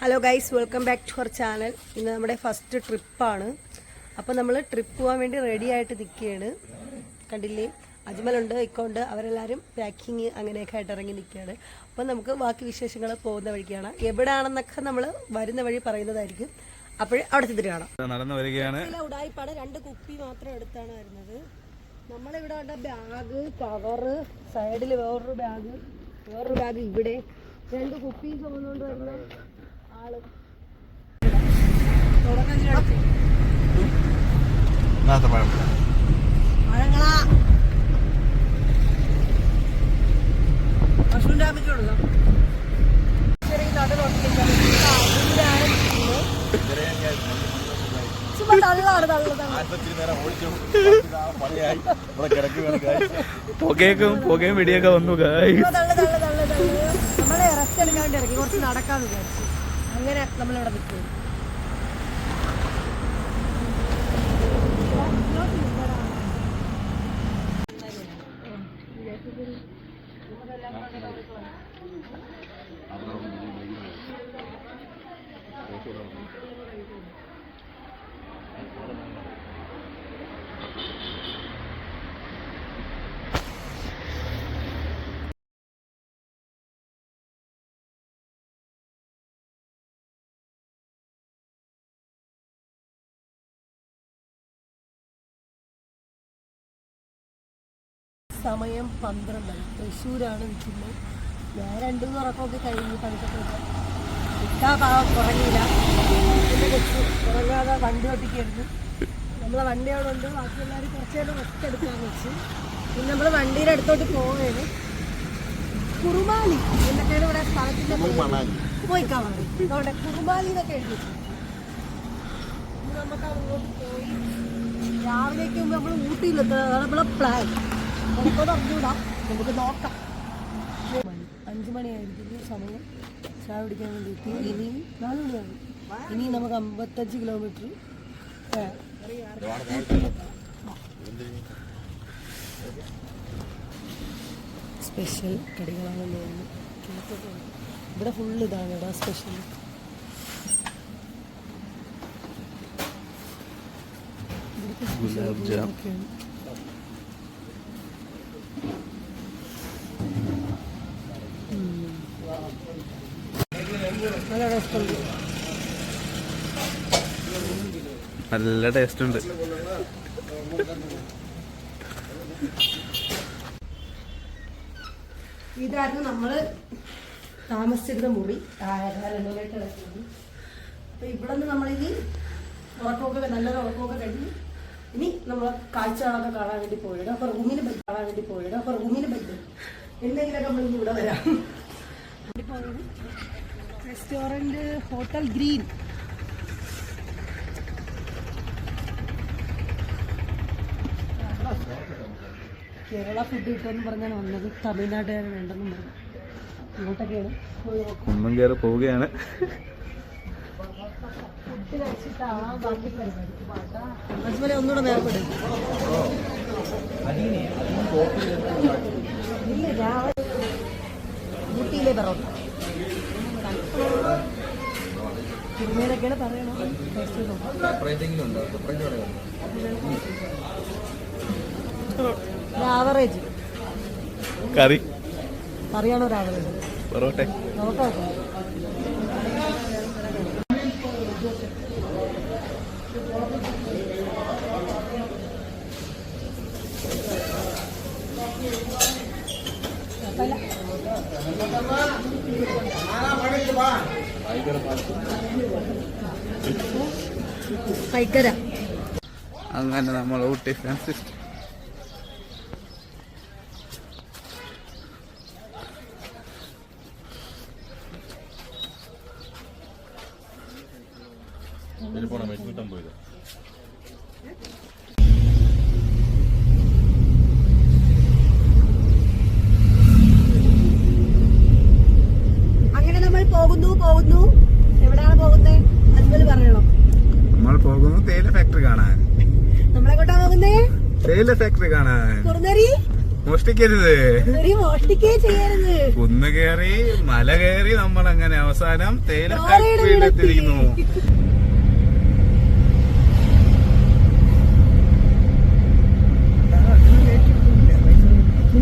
Hello guys welcome back to our channel ഇന്ന് നമ്മുടെ first ട്രിപ്പാണ് അപ്പോൾ നമ്മൾ ട്രിപ്പ് പോകാൻ വേണ്ടി റെഡി ആയിട്ട് നിൽക്കുകയാണ്. കണ്ടില്ലേ? അജ്മലുണ്ട് ഇക്കോണ്ട് അവരെല്ലാവരും പാക്കിങ് അങ്ങനെയൊക്കെ ആയിട്ട് ഇറങ്ങി നിൽക്കുകയാണ്. അപ്പോൾ നമുക്ക് ബാക്കി വിശേഷങ്ങൾ പോകുന്ന വഴിക്കാണ്. എവിടെയാണെന്നൊക്കെ നമ്മൾ വരുന്ന വഴി പറയുന്നതായിരിക്കും. അപ്പോൾ അവിടെ ചെന്നിട്ട് കാണാം. നടന്നു വരികയാണ്. ഉടായിപ്പാട് രണ്ട് കുപ്പി മാത്രം എടുത്താണ് വരുന്നത്. നമ്മളിവിടെ കണ്ട ബാഗ് കവറ് സൈഡിൽ വേറൊരു ബാഗ് വേറൊരു ബാഗ് ഇവിടെ. രണ്ട് കുപ്പിയും ചുമന്നുകൊണ്ട് വരുന്ന പുകയൊക്കെ പുകയും വെടിയൊക്കെ വന്നു കായ് നമ്മളെ റെസ്റ്റ് എടുക്കാൻ വേണ്ടി ഇറങ്ങി. കുറച്ച് നടക്കാന്ന് വിചാരിച്ചു. അങ്ങനെ നമ്മളിവിടെ നിൽക്കും സമയം പന്ത്രണ്ടായി തൃശ്ശൂരാണ് നിൽക്കുന്നത്. ഞാൻ രണ്ടു മൂന്ന് ഉറക്കമൊക്കെ കഴിഞ്ഞ് പഠിച്ചിട്ടുണ്ട് ഇട്ടാ പാവം കുറഞ്ഞില്ല വെച്ച്. ഉറങ്ങാതെ വണ്ടി ഓട്ടിക്കായിരുന്നു. നമ്മളെ വണ്ടി അവിടെ ഉണ്ട്. ബാക്കി എല്ലാവരും കുറച്ച് നേരം റെസ്റ്റ് എടുക്കാന്ന് വെച്ച്. പിന്നെ നമ്മൾ വണ്ടിയുടെ അടുത്തോട്ട് പോവുകയാണ്. കുറുമാലി എന്നൊക്കെയാണ് ഇവിടെ സ്ഥലത്തിന്റെ പോയിക്കാണാൻ അവിടെ കുറുമാലി എന്നൊക്കെ എഴുതി നമുക്ക് അങ്ങോട്ട് പോയി. രാവിലേക്ക് നമ്മൾ ഊട്ടിയിലെത്തുന്നത് അതാണ് നമ്മളെ പ്ലാൻ നമുക്കത് അറിഞ്ഞൂടാ. നമുക്ക് നോക്കാം. അഞ്ച് മണിയായിരിക്കും സമയം. ചായ കുടിക്കാൻ വേണ്ടിയിട്ട്. ഇനി നാല് മണിയാകും ഇനി നമുക്ക് അമ്പത്തഞ്ച് കിലോമീറ്റർ സ്പെഷ്യൽ കടികളാണെന്ന് തോന്നുന്നു കേക്കൊക്കെ ഇവിടെ ഫുള്ള് ഇതാണ് ഇവിടെ സ്പെഷ്യൽ ഗുലാബ് ജാം. നല്ല നല്ല ടേസ്റ്റ് ഉണ്ട്. ഇതായിരുന്നു നമ്മൾ താമസിച്ചിരുന്ന മുറി. അപ്പോൾ ഇവിടെ നിന്ന് നമ്മളിനി ഉറക്കമൊക്കെ നല്ലൊരു ഉറക്കമൊക്കെ കഴിഞ്ഞ് ഇനി നമ്മൾ കാഴ്ചകളൊക്കെ കാണാൻ വേണ്ടി പോയിടും. അപ്പൊ റൂമിന് ബെഡ് കാണാൻ വേണ്ടി പോയിടും. അപ്പൊ റൂമിന് ബെഡ് എന്തെങ്കിലുമൊക്കെ നമ്മൾ ഇവിടെ വരാം. Restaurant hotel green. Kerala food കിട്ടുമെന്ന് പറഞ്ഞാണ് വന്നത്. തമിഴ്നാട്ടുകാരൻ വേണ്ടെന്നും പറഞ്ഞു. ഇങ്ങോട്ടൊക്കെയാണ്. കുന്നം കയറി പോവുകയാണ്. ഒന്നുകൂടെ ഊട്ടിയിലെ പറോട്ട കുറുമേനൊക്കെയാണ് പറയണോ ആവറേജ് കറി. കറിയാണോ ഒരു ആവറേജ് പൊറോട്ടെ. നോക്കാം കൈക്കര അങ്ങനെ നമ്മൾ ഊട്ടി ഫ്രാൻസിസ് അങ്ങനെ നമ്മൾ പോകുന്നു പോകുന്നു എവിടെയാണ് പോകുന്നത് അതുപോലെ പറയണം നമ്മൾ പോകുന്നു തേയില ഫാക്ടറി കാണാൻ. മോഷ്ടിക്കരുത്. ചെയ്യരുത്. കുന്ന് കയറി മല കയറി നമ്മൾ അങ്ങനെ അവസാനം തേയില ഫാക്ടറിയിലെത്തിയിരിക്കുന്നു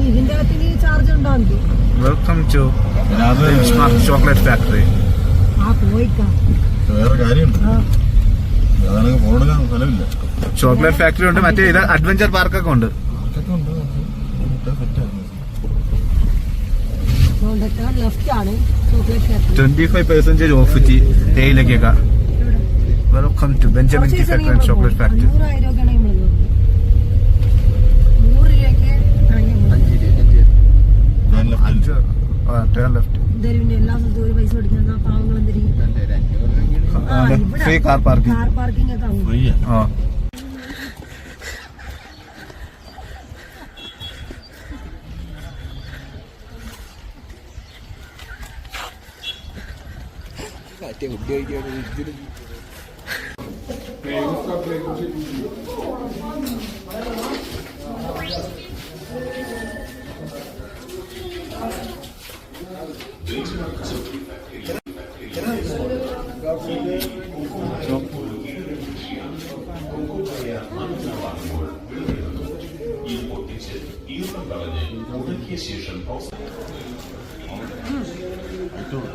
ഇതിന്റെ വെൽക്കം ടു ചോക്ലേറ്റ് ഫാക്ടറി വേറെ കാര്യമുണ്ട്. സ്ഥലമില്ല ചോക്ലേറ്റ് ഫാക്ടറി ഉണ്ട് മറ്റേ ഇത് അഡ്വഞ്ചർ പാർക്കൊക്കെ ഉണ്ട്. Twenty five percentage of തേയിലക്കൊക്കെ. Welcome to Benjamin tea factory and chocolate factory free car parking free രൂപയ്ക്ക് ഞാൻ ലെഫ്റ്റിൽ അഞ്ച് ടേൺ ലെഫ്റ്റ് എന്തായാലും പിന്നെ എല്ലാ സ്ഥലത്തും ഒരു പൈസ കൊടുക്കുന്ന പാവങ്ങൾ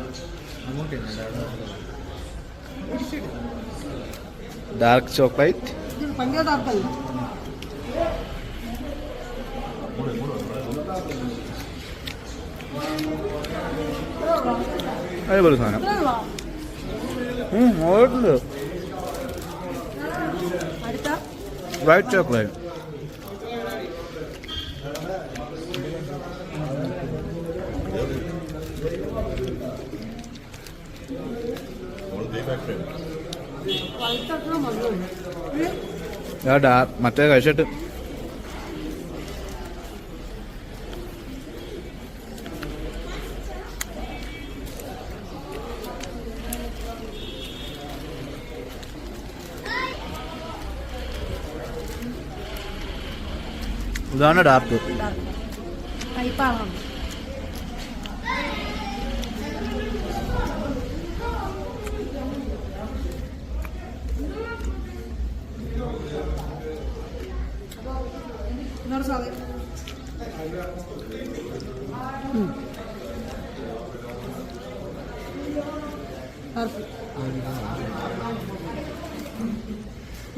എന്തിരിക്കും ഡാർക്ക് ചോക്ലേറ്റ് അതേപോലെ സാധനം. വൈറ്റ് ചോക്ലേറ്റ് ഡാ മറ്റേ കഴിച്ചിട്ട്. ഇതാണ് ഡാർക്ക്.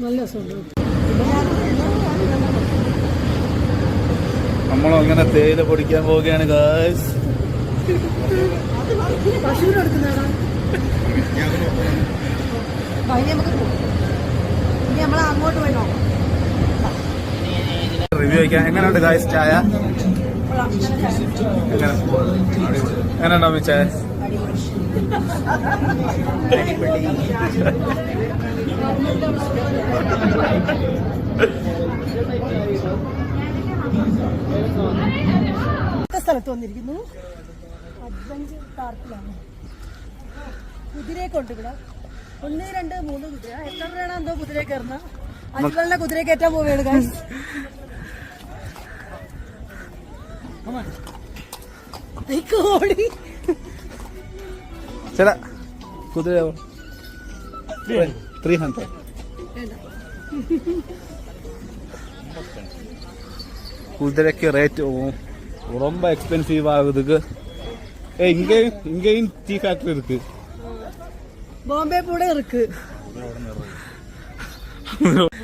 നല്ല അങ്ങനെ തേയില പൊടിക്കാൻ പോവുകയാണ് ഗായ്സ് റിവ്യൂ വയ്ക്കാം. എങ്ങനെയുണ്ട് ഗായ്സ് ചായ? കൊള്ളാം. മിച്ചേ? സ്ഥലത്ത് വന്നിരിക്കുന്നു. അഡ്വഞ്ചർ പാർക്കിലാണ്. കുതിരയെ കൊണ്ട് ഇവിടെ ഒന്ന് രണ്ട് മൂന്ന് കുതിര. എത്ര രൂപയാണ് എന്തോ കുതിര കയറുന്ന അഞ്ചുകളുടെ കുതിര കയറ്റാൻ പോവുകയാണ് ചേട്ടാ കുതിര ത്രീ ഹൺഡ്രഡ് കുതിരക്ക് റേറ്റ് റൊമ്പ എക്സ്പെൻസീവ് ആകുത് ഇങ്ങയും ടീ ഫാക്ടറി ഇരുക്ക്. ബോംബെ കൂടെ ഇരുക്ക്. അവിടെ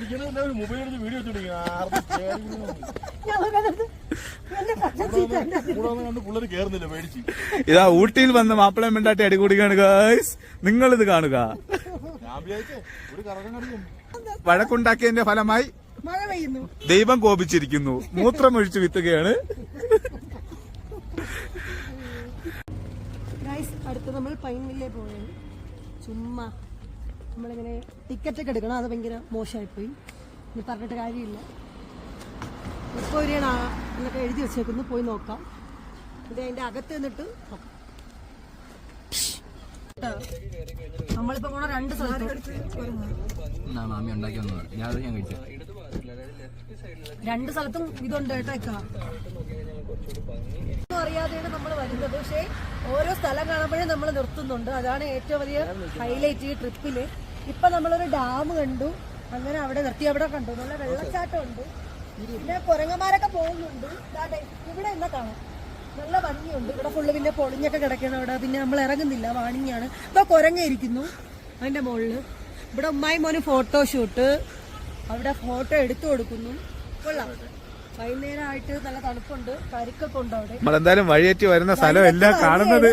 ഇതാ ഊട്ടിയിൽ വന്ന് മാപ്പിളയും മിണ്ടാട്ടി അടികൂടിയാണ് ഗേസ് നിങ്ങൾ ഇത് കാണുക. വഴക്കുണ്ടാക്കിയതിന്റെ ഫലമായി ദൈവം കോപിച്ചിരിക്കുന്നു. മൂത്രമൊഴിച്ചു വിത്തുകയാണ്. അടുത്ത് നമ്മൾ പൈൻവില്ലേ പോയത് ചുമ്മാ. നമ്മളിങ്ങനെ ടിക്കറ്റ് ഒക്കെ എടുക്കണം. അത് ഭയങ്കര മോശമായിപ്പോയി. ഇനി പറഞ്ഞിട്ട് കാര്യമില്ല. ഇപ്പൊ ഒരു എന്നൊക്കെ എഴുതി വെച്ചേക്കുന്നു പോയി നോക്കാം. ഇത് അതിന്റെ അകത്ത് നിന്നിട്ട് നോക്കാം. നമ്മളിപ്പോ പോണ രണ്ട് സ്ഥലത്ത് മാമി ഉണ്ടാക്കി വന്നത് ഞാൻ ഞാൻ കഴിച്ചു. രണ്ട് സ്ഥലത്തും ഇതുണ്ട് കേട്ടോ അറിയാതെയാണ് നമ്മൾ വരുന്നത്. പക്ഷേ ഓരോ സ്ഥലം കാണുമ്പോഴേ നമ്മൾ നിർത്തുന്നുണ്ട്. അതാണ് ഏറ്റവും വലിയ ഹൈലൈറ്റ് ഈ ട്രിപ്പിൽ ഇപ്പൊ നമ്മളൊരു ഡാം കണ്ടു. അങ്ങനെ അവിടെ നിർത്തി അവിടെ കണ്ടു. നല്ല വെള്ളച്ചാട്ടം ഉണ്ട് പിന്നെ കുരങ്ങന്മാരൊക്കെ പോകുന്നുണ്ട്. ഇവിടെ എന്നാ കാണാം? നല്ല ഭംഗിയുണ്ട്. ഇവിടെ ഫുള്ള് പിന്നെ പൊളിഞ്ഞൊക്കെ കിടക്കണം അവിടെ. പിന്നെ നമ്മൾ ഇറങ്ങുന്നില്ല. വാണിങ്ങാണ്. ഇപ്പൊ കുരങ്ങ ഇരിക്കുന്നു. അതിന്റെ മുകളിൽ. ഇവിടെ ഉമ്മായി മോന് ഫോട്ടോഷൂട്ട് അവിടെ ഫോട്ടോ എടുത്തു കൊടുക്കുന്നു. കൊള്ളാം. വൈകുന്നേരമായിട്ട് നല്ല തണുപ്പുണ്ട്. കരിക്കൊക്കെ ഉണ്ട് അവിടെ? നമ്മളെന്തായാലും വഴിയേറ്റി വരുന്ന സ്ഥലം എല്ലാം കാണുന്നത്.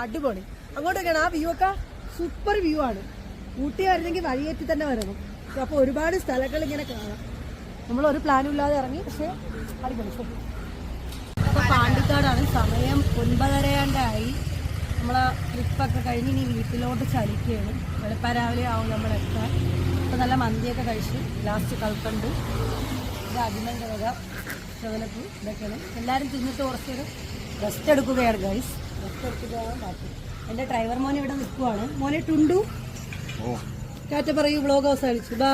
അടിപൊളി അങ്ങോട്ടൊക്കെയാണ്. ആ വ്യൂ ഒക്കെ സൂപ്പർ വ്യൂ ആണ്. ഊട്ടി വരണമെങ്കിൽ വഴിയേറ്റി തന്നെ വരണം അപ്പൊ ഒരുപാട് സ്ഥലങ്ങൾ ഇങ്ങനെ കാണാം. നമ്മൾ ഒരു പ്ലാനും ഇല്ലാതെ ഇറങ്ങി പക്ഷെ അടിപൊളി. അപ്പൊ പാണ്ടിക്കാടാണ്. സമയം ഒൻപതരയാണ്ടായി. നമ്മളെ ട്രിപ്പൊക്കെ കഴിഞ്ഞ് ഇനി വീട്ടിലോട്ട് ചലിക്കുകയാണ്. വെളുപ്പ രാവിലെ ആവും നമ്മളെത്താൻ. അപ്പൊ നല്ല മന്തിയൊക്കെ കഴിച്ച് ലാസ്റ്റ് കൽക്കണ്ട്. ഇത് അഭിനന്ദനക ചുവലപ്പ് ഇതൊക്കെയാണ് എല്ലാവരും തിന്നിട്ട് കുറച്ച് നേരം റെസ്റ്റ് എടുക്കുകയാണ് ഗൈസ് റെസ്റ്റ് എടുക്കുകയാണ് ബാക്കി എന്റെ ഡ്രൈവർ മോനെ ഇവിടെ നിൽക്കുവാണ്. മോനെ ടുണ്ടു. കാറ്റ പറയൂ ബ്ലോഗ് ഹൗസ് അടിച്ചു ബൈ